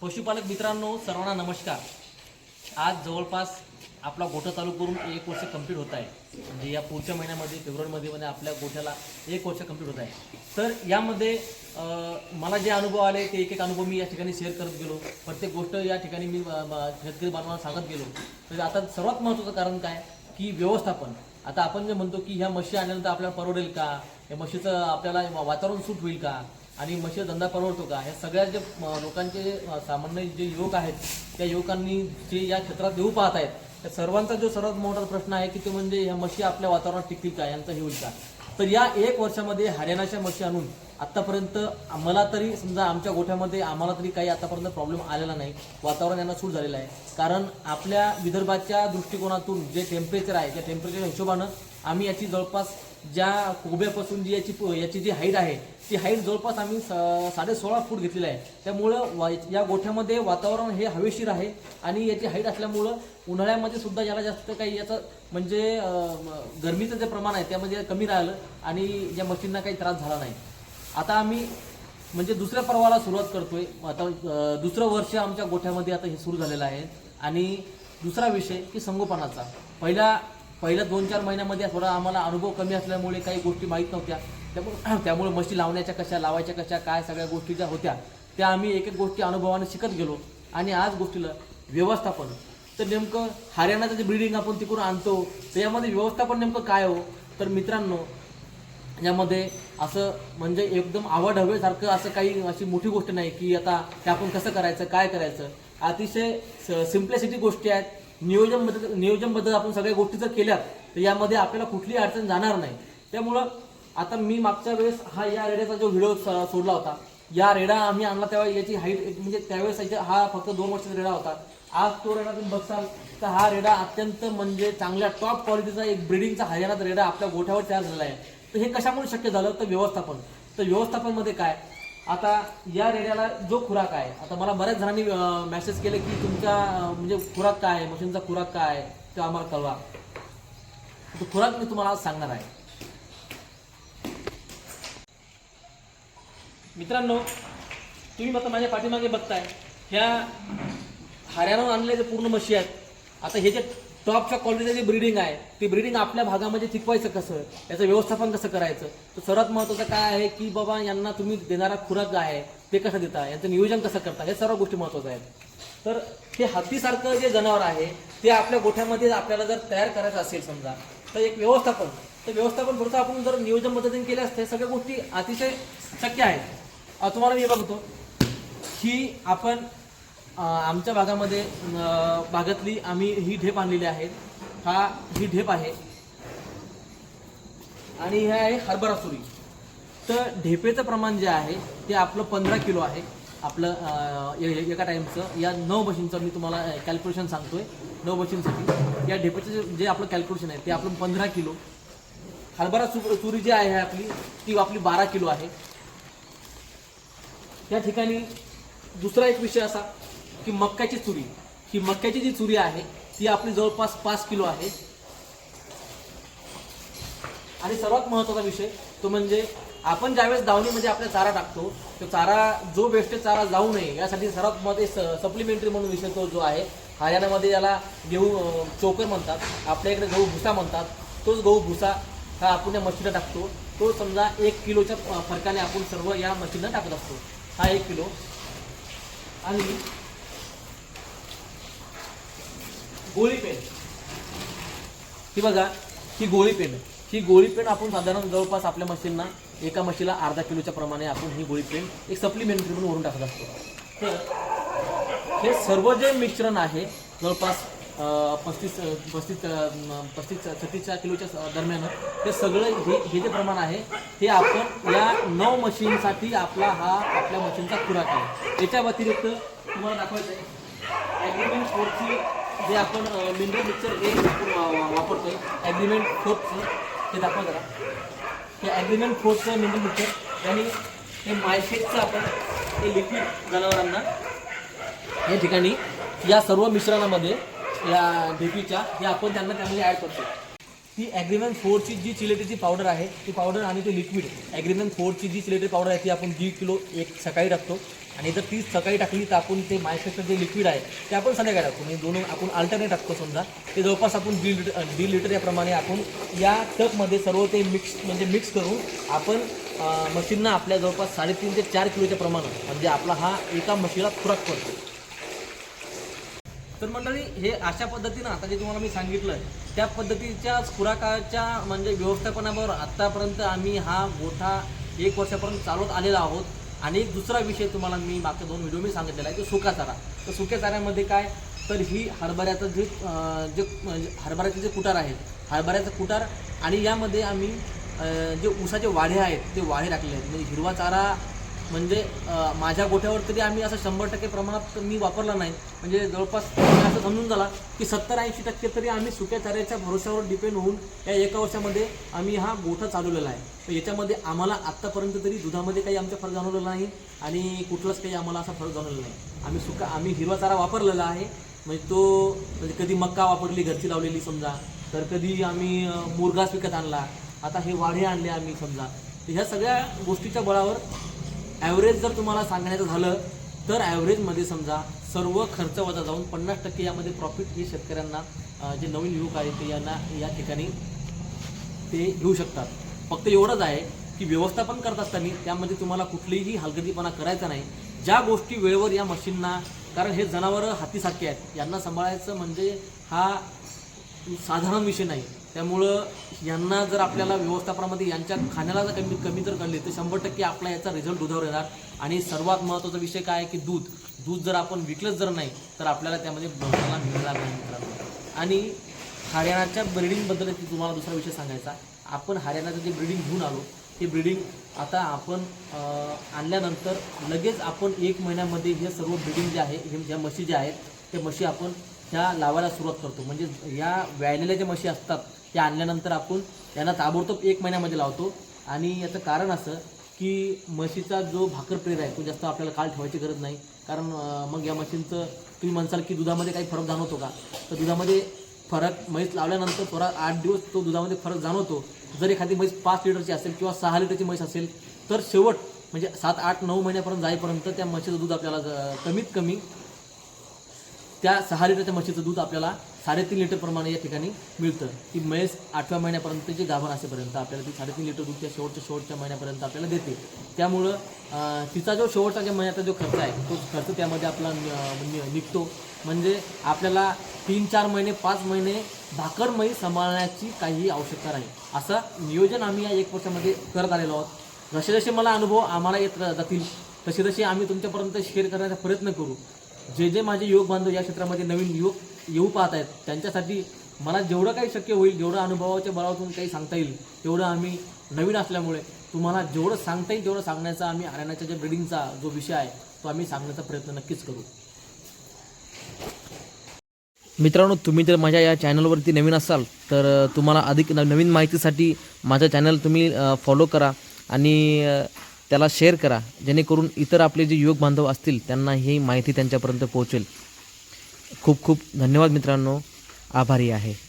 पशुपालक मित्रांनो सर्वांना नमस्कार. आज जवळपास आपला गोठा चालू करून एक वर्ष कंप्लीट होत आहे. म्हणजे या पुढच्या महिन्यामध्ये फेब्रुवारीमध्ये म्हणजे आपल्या गोठ्याला एक वर्ष कंप्लीट होत आहे. तर यामध्ये मला जे अनुभव आले ते एक एक अनुभव मी या ठिकाणी शेअर करत गेलो. प्रत्येक गोष्ट या ठिकाणी मी शेतकरी बांधवांना सांगत गेलो. तर आता सर्वात महत्त्वाचं कारण काय? की व्यवस्थापन. आता आपण जे म्हणतो की ह्या म्हशी आणल्यानंतर आपल्याला परवडेल का? या म्हशीचं आपल्याला वातावरण सूट होईल का? आणि म्हशीचा धंदा परवडतो का? ह्या सगळ्या जे म, लोकांचे सामान्य जे युवक आहेत त्या युवकांनी जे या क्षेत्रात येऊ पाहत आहेत त्या सर्वांचा जो सर्वात मोठा प्रश्न आहे की ते म्हणजे ह्या म्हशी आपल्या वातावरणात टिकतील का? यांचं हे होईल का? तर या एक वर्षामध्ये हरियाणाच्या म्हशी आणून आत्तापर्यंत आम्हाला तरी समजा आमच्या गोठ्यामध्ये आम्हाला तरी काही आतापर्यंत प्रॉब्लेम आलेला नाही. वातावरण यांना सूट झालेलं आहे. कारण आपल्या विदर्भाच्या दृष्टिकोनातून जे टेम्परेचर आहे त्या टेम्परेचरच्या हिशोबानं आम्ही याची जवळपास ज्या कोब्यापासून जी याची याची जी हाईट आहे ती हाईट जवळपास आम्ही स- साडे सोळा फूट घेतलेली आहे. त्यामुळं या गोठ्यामध्ये वातावरण हे हवेशीर आहे आणि याची हाईट असल्यामुळं उन्हाळ्यामध्ये सुद्धा याला जास्त काही याचं म्हणजे गरमीचं जे प्रमाण आहे त्यामध्ये कमी राहिलं आणि या मशीनना काही त्रास झाला नाही. आता आम्ही म्हणजे दुसऱ्या पर्वाला सुरुवात करतोय. आता दुसरं वर्ष आमच्या गोठ्यामध्ये आता हे सुरू झालेलं आहे. आणि दुसरा विषय की संगोपनाचा. पहिल्या पहिल्या दोन चार महिन्यामध्ये थोडा आम्हाला अनुभव कमी असल्यामुळे काही गोष्टी माहीत नव्हत्या. त्यामुळे त्यामुळे मशी लावण्याच्या कशा लावायच्या कशा काय सगळ्या गोष्टी ज्या होत्या त्या आम्ही एक एक गोष्टी अनुभवाने शिकत गेलो. आणि आज गोष्टीला व्यवस्थापन. तर नेमकं हरियाणाचं जे ब्रिडिंग आपण तिकडून आणतो तर यामध्ये व्यवस्थापन नेमकं काय हो? तर मित्रांनो यामध्ये असं म्हणजे एकदम आवड हवेसारखं असं काही अशी मोठी गोष्ट नाही की आता ते आपण कसं करायचं काय करायचं. अतिशय सिम्प्लिसिटी गोष्टी आहेत. नियोजनबद्ध नियोजनबद्दल आपण सगळ्या गोष्टी जर केल्या तर यामध्ये आपल्याला कुठलीही अडचण जाणार नाही. त्यामुळं आता मी मागच्या वेळेस हा या रेड्याचा जो व्हिडिओ सोडला होता या रेडा आम्ही आणला तेव्हा याची हाईट म्हणजे त्यावेळेस याच्या- हा फक्त दोन वर्षाचा रेडा होता. आज तो रेडा तुम्ही बघसाल तर हा रेडा अत्यंत म्हणजे चांगल्या टॉप क्वालिटीचा एक ब्रिडिंगचा हरियाणाचा रेडा आपल्या गोठ्यावर तयार झालेला आहे. तर हे कशामुळे शक्य झालं? तर व्यवस्थापन. तर व्यवस्थापनमध्ये काय? आता या रेड्याला जो खुराक आहे आता मला बऱ्याच जणांनी मेसेज केले की तुमचा म्हणजे खुराक काय आहे मशीनचा खुराक काय आहे ते आम्हाला कळवा. तो खुराक मी तुम्हाला आज सांगणार आहे. मित्रांनो तुम्ही आता माझ्या पाठीमागे बघताय. ह्या हरियाणाहून आणले जे पूर्ण म्हशी आहेत. आता हे जे टॉपच्या क्वालिटीचं जी ब्रीडिंग आहे. ती ब्रीडिंग आपल्या भागामध्ये टिकवायचं कसं? याचं व्यवस्थापन कसं करायचं? तर सर्वात महत्त्वाचं काय आहे की बाबा यांना तुम्ही देणारा खुराक काय आहे? ते कसं देता? यांचं नियोजन कसं करता? हे सर्व गोष्टी महत्त्वाच्या आहेत. तर हे हत्तीसारखं जे जनावर आहे ते आपल्या गोठ्यामध्ये आपल्याला जर तयार करायचं असेल समजा तर एक व्यवस्थापन. तर व्यवस्थापन थोडंसं आपण जर नियोजन पद्धतीने केले असते सगळ्या गोष्टी अतिशय शक्य आहेत. तुम्हाला मी बघतो की आपण आमच्या भागामध्ये भागातली आम्ही ही ढेप आणलेली आहे. हा ही ढेप आहे. आणि हे आहे हरभरा सुरी. तर ढेपेचं प्रमाण जे आहे ते आपलं पंधरा किलो आहे. आपलं एका टाईमचं. या नऊ मशीनचं मी तुम्हाला कॅल्क्युलेशन सांगतोय. नऊ मशीनसाठी या ढेपेचं जे- आपलं कॅल्क्युलेशन आहे ते आपलं पंधरा किलो. हरभरा सु सुरी जी आहे आपली ती आपली बारा किलो आहे. या ठिकाणी दुसरा एक विषय असा. की मक्याची चुरी ही मक्याची जी चुरी आहे ती आपली जवळपास पाच किलो आहे. आणि सर्वात महत्त्वाचा विषय तो म्हणजे आपण ज्यावेळेस दावणीमध्ये आपला चारा टाकतो तो चारा जो बेस्ट चारा जाऊ नये यासाठी सर्वात मध्ये सप्लिमेंटरी म्हणून विषय तो जो आहे हरियाणामध्ये याला गहू चोकर म्हणतात आपल्या इकडे गहू भुसा म्हणतात तोच गहू भुसा हा आपण या मशीनला टाकतो. तो समजा एक किलोच्या फरकाने आपण सर्व या मशीनला टाकत असतो. हा एक किलो. आणि गोळी पेन. ही बघा ही गोळी पेन ही गोळी पेन आपण साधारण जवळपास आपल्या मशीनना एका मशीला अर्धा किलोच्या प्रमाणे आपण ही गोळी पेन एक सप्लिमेंटरी म्हणून वरून टाकत असतो. तर हे सर्व जे मिश्रण आहे जवळपास पस्तीस पस्तीस पस्तीस छत्तीसच्या किलोच्या दरम्यान हे सगळं हे हे जे प्रमाण आहे हे आपण या नऊ मशीनसाठी आपला हा आपल्या मशीनचा खुराक आहे. याच्या व्यतिरिक्त तुम्हाला दाखवायचं आहे ॲग्रीमेंट फोरची जे आपण मिनरल मिक्सर हे आपण आहे ॲग्रीमेंट फोर्सचं ते दाखवा जरा. हे ॲग्रीमेंट फोर्सचं मिनरल मिक्सर आणि हे मायशेटचं आपण हे लिक्विड जनावरांना या ठिकाणी या सर्व मिश्रणामध्ये या ढेपीच्या हे आपण त्यांना त्यामध्ये ॲड करतो ती ॲग्रीमेंट फोरची जी चिलेटीची पावडर आहे ती पावडर आणि ते लिक्विड ॲग्रीमेंट फोरची जी चिलेटी पावडर आहे ती आपण दीड किलो एक सकाळी टाकतो. आणि जर ती सकाळी टाकली तर आपण ते मायक्रोचं जे लिक्विड आहे ते आपण संध्याकाळी टाकतो. म्हणजे दोन आपण अल्टरनेट टाकतो समजा. ते जवळपास आपण दीड लिटर दीड लिटर याप्रमाणे आपण या टपमध्ये सर्व ते मिक्स म्हणजे मिक्स करून आपण मशीनना आपल्या जवळपास साडेतीन ते चार किलोच्या प्रमाणात म्हणजे आपला हा एका म्हशीला खुराक पडतो तर मंडळी हे अशा पद्धतीनं आता जे तुम्हाला मी सांगितलं त्या पद्धतीच्या खुराकाच्या म्हणजे व्यवस्थापनावर आत्तापर्यंत आम्ही हा गोठा एक वर्षापर्यंत चालवत आलेला आहोत. आणि एक दुसरा विषय तुम्हाला मी मागच्या दोन व्हिडिओ मी सांगितलेला आहे तो सुका चारा. तर सुक्या चाऱ्यामध्ये काय? तर ही हरभऱ्याचं जे जे म्हणजे हरभऱ्याचं हरभऱ्याचे जे कुटार आहेत हरभऱ्याचं कुटार आणि यामध्ये आम्ही जे ऊसाचे वाढे आहेत ते वाढे टाकले आहेत. म्हणजे हिरवा चारा म्हणजे माझ्या गोठ्यावर तरी आम्ही असं शंभर टक्के प्रमाणात मी वापरला नाही. म्हणजे जवळपास असं समजून झाला की सत्तर ऐंशी टक्के तरी आम्ही सुक्या चाऱ्याच्या भरोश्यावर डिपेंड होऊन या एका वर्षामध्ये आम्ही हा गोठा चालवलेला आहे. तर याच्यामध्ये आम्हाला आत्तापर्यंत तरी दुधामध्ये काही आमचा फरक जाणवलेला नाही आणि कुठलाच काही आम्हाला असा फरक जाणवलेला नाही. आम्ही सुका आम्ही हिरवा चारा वापरलेला आहे. म्हणजे तो म्हणजे कधी मक्का वापरली घरची लावलेली समजा तर कधी आम्ही मुरगास विकत आणला. आता हे वाढे आणले आम्ही समजा. तर ह्या सगळ्या गोष्टीच्या बळावर ॲव्हरेज जर तुम्हाला सांगण्याचं झालं तर ॲव्हरेजमध्ये समजा सर्व खर्च वजा जाऊन पन्नास टक्के यामध्ये प्रॉफिट हे शेतकऱ्यांना जे नवीन युवक आहेत ते यांना या ठिकाणी ते घेऊ शकतात. फक्त एवढंच आहे की व्यवस्थापन करत असताना त्यामध्ये तुम्हाला कुठलीही हलगतीपणा करायचा नाही. ज्या गोष्टी वेळेवर या मशीनना कारण हे जनावरं हातीसारखे आहेत यांना सांभाळायचं म्हणजे हा साधारण विषय नाही. त्यामुळं यांना जर आपल्याला व्यवस्थापनामध्ये यांच्या खाण्याला जर कमी कमी जर काढले तर शंभर टक्के आपला याचा रिझल्ट दुधावर येणार. आणि सर्वात महत्त्वाचा विषय काय आहे की दूध. दूध जर आपण विकलंच जर नाही तर आपल्याला त्यामध्ये भरताना मिळणार नाही मित्रांनो. आणि हरियाणाच्या ब्रिडिंगबद्दल तुम्हाला दुसरा विषय सांगायचा. आपण हरियाणाचं जे ब्रिडिंग घेऊन आलो ते ब्रिडिंग आता आपण आणल्यानंतर लगेच आपण एक महिन्यामध्ये हे सर्व ब्रिडिंग जे आहे हे ज्या म्हशी ज्या आहेत त्या म्हशी आपण ह्या लावायला सुरुवात करतो. म्हणजे या व्यायलेल्या ज्या म्हशी असतात ते आणल्यानंतर आपण त्यांना ताबडतोब एक महिन्यामध्ये लावतो. आणि याचं कारण असं की म्हशीचा जो भाकर प्रेर आहे तो जास्त आपल्याला काल ठेवायची गरज नाही. कारण मग या म्हशींचं तुम्ही म्हणसाल की दुधामध्ये काही फरक जाणवतो का? तर दुधामध्ये फरक म्हैस लावल्यानंतर थोडा आठ दिवस तो दुधामध्ये फरक जाणवतो. जर एखादी म्हैस पाच लिटरची असेल किंवा सहा लिटरची म्हैस असेल तर शेवट म्हणजे सात आठ नऊ महिन्यापर्यंत जाईपर्यंत त्या म्हशीचं दूध आपल्याला कमीत कमी त्या सहा लिटरच्या म्हशीचं दूध आपल्याला साडेतीन लिटर प्रमाणे या ठिकाणी मिळतं. ती म्हैस आठव्या महिन्यापर्यंतची गाभण असेपर्यंत आपल्याला ती साडेतीन लिटर दूध त्या शेवटच्या शेवटच्या महिन्यापर्यंत आपल्याला देते. त्यामुळं तिचा जो शेवटचा ज्या महिन्याचा जो खर्च आहे तो खर्च त्यामध्ये आपला निघतो. म्हणजे आपल्याला तीन चार महिने पाच महिने भाकर म्हैस सांभाळण्याची काही आवश्यकता नाही. असं नियोजन आम्ही या एक वर्षामध्ये करत आलेलो आहोत. जसे जसे मला अनुभव आम्हाला येत जातील तसे तसे आम्ही तुमच्यापर्यंत शेअर करण्याचा प्रयत्न करू. जे जे माझे युवक बांधव या क्षेत्रामध्ये नवीन युवक येऊ पाहत आहेत त्यांच्यासाठी मला जेवढं काही शक्य होईल जेवढं अनुभवाच्या बळावरून काही सांगता येईल तेवढं आम्ही नवीन असल्यामुळे तुम्हाला जेवढं सांगता येईल तेवढं सांगण्याचा आम्ही हरियाणाच्या ज्या ब्रिडिंगचा जो विषय आहे तो आम्ही सांगण्याचा प्रयत्न नक्कीच करू. मित्रांनो तुम्ही जर माझ्या या चॅनलवरती नवीन असाल तर तुम्हाला अधिक नवीन माहितीसाठी माझं चॅनल तुम्ही फॉलो करा आणि त्याला शेअर करा. जेणेकरून इतर आपले जे युवक बांधव असतील त्यांना ही माहिती त्यांच्यापर्यंत पोहोचेल. खूप खूप धन्यवाद मित्रांनो. आभारी आहे.